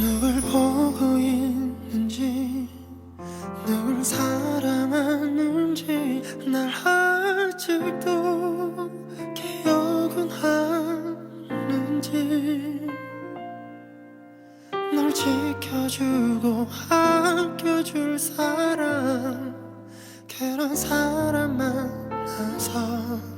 누굴 보고 있는지 누굴 사랑하는지 날 아직도 기억은 하는지 널 지켜주고 아껴줄 사람 그런 사람 만나서.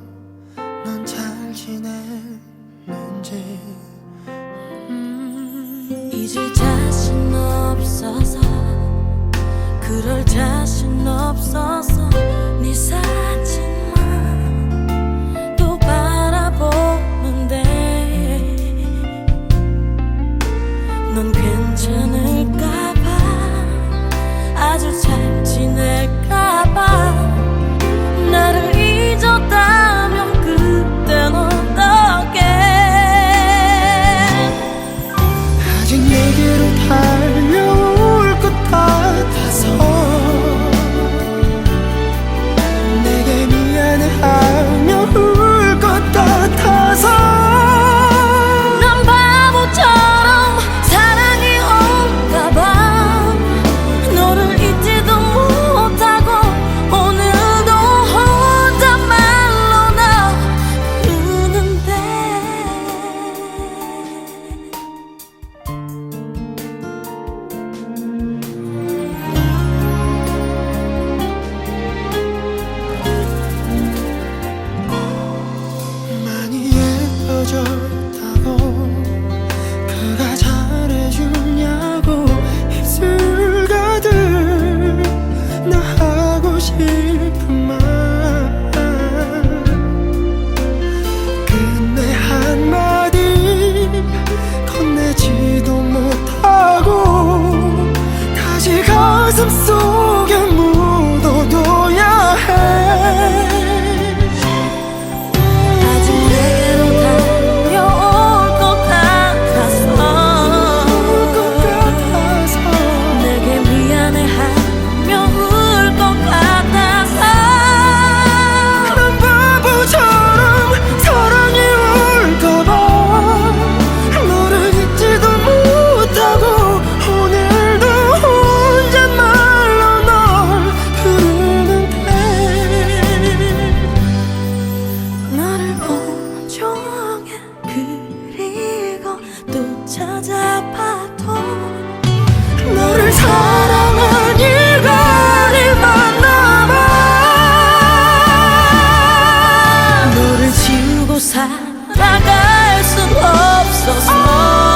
나갈 순 없었어